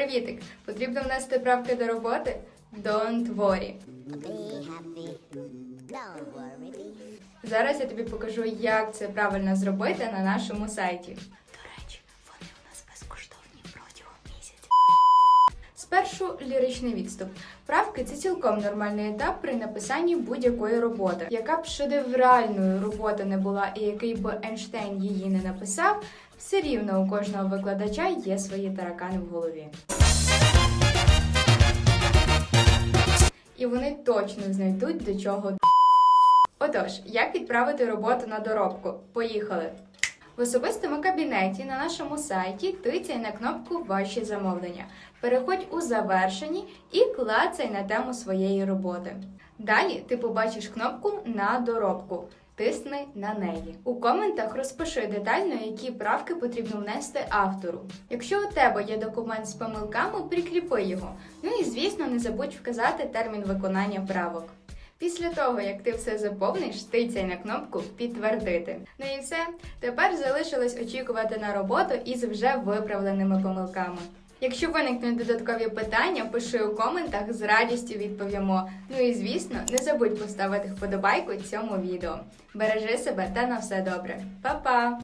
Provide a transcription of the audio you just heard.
Привітик! Потрібно внести правки до роботи? Don't worry. Be happy. Don't worry. Зараз я тобі покажу, як це правильно зробити на нашому сайті. Спершу ліричний відступ. Правки це цілком нормальний етап при написанні будь-якої роботи. Яка б шедевральною робота не була і який би Ейнштейн її не написав, все рівно у кожного викладача є свої таракани в голові. І вони точно знайдуть до чого. Отож, як відправити роботу на доробку? Поїхали! В особистому кабінеті на нашому сайті тицяй на кнопку Ваші замовлення. Переходь у завершені і клацай на тему своєї роботи. Далі ти побачиш кнопку на доробку. Тисни на неї. У коментах розпиши детально, які правки потрібно внести автору. Якщо у тебе є документ з помилками, прикріпи його. Ну і звісно, не забудь вказати термін виконання правок. Після того, як ти все заповниш, тицяй на кнопку Підтвердити. Ну і все. Тепер залишилось очікувати на роботу із вже виправленими помилками. Якщо виникнуть додаткові питання, пиши у коментах, з радістю відповімо. Ну і звісно, не забудь поставити вподобайку цьому відео. Бережи себе та на все добре. Па-па!